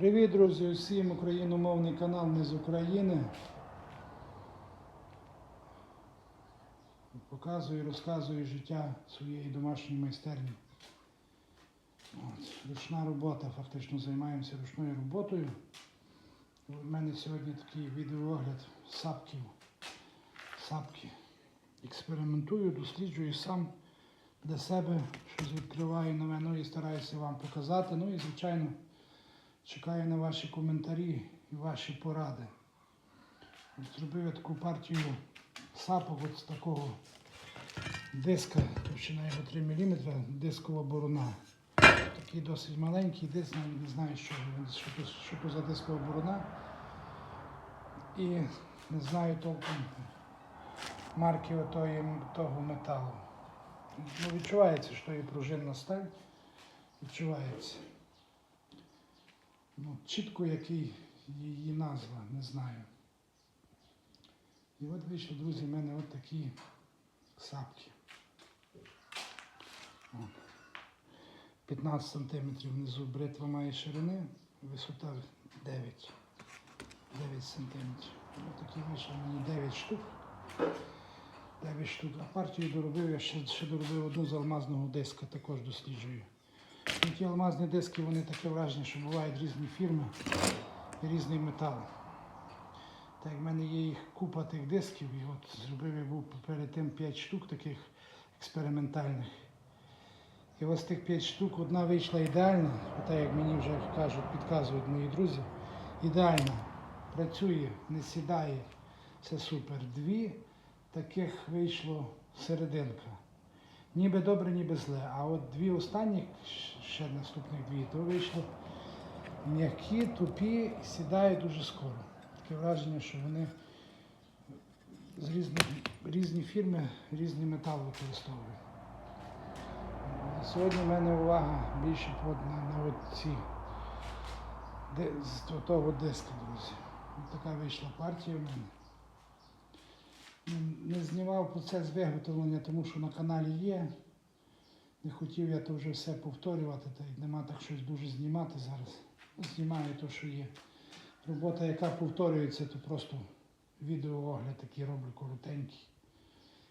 Привіт, друзі, усім україномовний канал Ми з України. Показую, розказую життя своєї домашньої майстерні. От, ручна робота, фактично займаємося ручною роботою. У мене сьогодні такий відеоогляд сапків. Сапки. Експериментую, досліджую сам для себе, щось відкриваю нове, ну і стараюся вам показати. Ну і звичайно. Чекаю на ваші коментарі і ваші поради. Зробив я таку партію сапок от з такого диска, товщина його 3 мм, дискова борона. Такий досить маленький диск, не знаю, що, він- що, що то за дискова борона. І не знаю толком марки отої, того металу. Ну, відчувається, що є пружинна сталь. Відчувається. Ну, чітко який її назва, не знаю. І от вийшли, друзі, в мене от такі сапки. О. 15 см внизу бритва має ширини, висота 9. 9 см. Ось такі вийшли мені 9 штук. 9 штук. А партію доробив, я ще, ще доробив одну з алмазного диска, також досліджую. Ті алмазні диски, вони таке враження, що бувають різні фірми і різний метал. Так, в мене є їх купа тих дисків, і от зробив я був перед тим 5 штук таких експериментальних. І ось тих 5 штук одна вийшла ідеальна, так як мені вже кажуть, підказують мої друзі. Ідеальна, працює, не сідає, все супер. Дві таких вийшло серединка. Ніби добре, ніби зле. А от дві останні, ще наступних дві, то вийшли м'які, тупі і сідають дуже скоро. Таке враження, що вони з різних, різні фірми різний метал використовують. Сьогодні в мене увага більше от на, на ці з того диска, друзі. Така вийшла партія в мене. Не- знімав процес виготовлення, тому що на каналі є. Не хотів я то вже все повторювати, та й нема так щось дуже знімати зараз. Знімаю те, що є. Робота, яка повторюється, то просто відеоогляд такий роблю коротенький.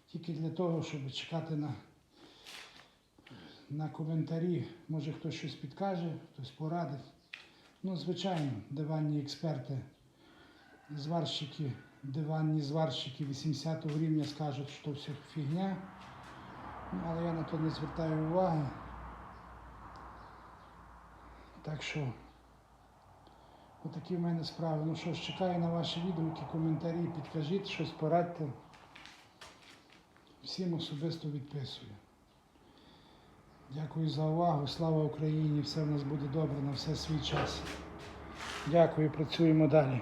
Тільки для того, щоб чекати на, на коментарі. Може хтось щось підкаже, хтось порадить. Ну, звичайно, диванні експерти, зварщики, диванні зварщики 80 рівня скажуть, що все фігня. Ну, але я на то не звертаю уваги. Так що, отакі в мене справи. Ну що ж, чекаю на ваші відгуки, коментарі, підкажіть, щось порадьте. Всім особисто відписую. Дякую за увагу. Слава Україні! Все в нас буде добре на все свій час. Дякую, працюємо далі.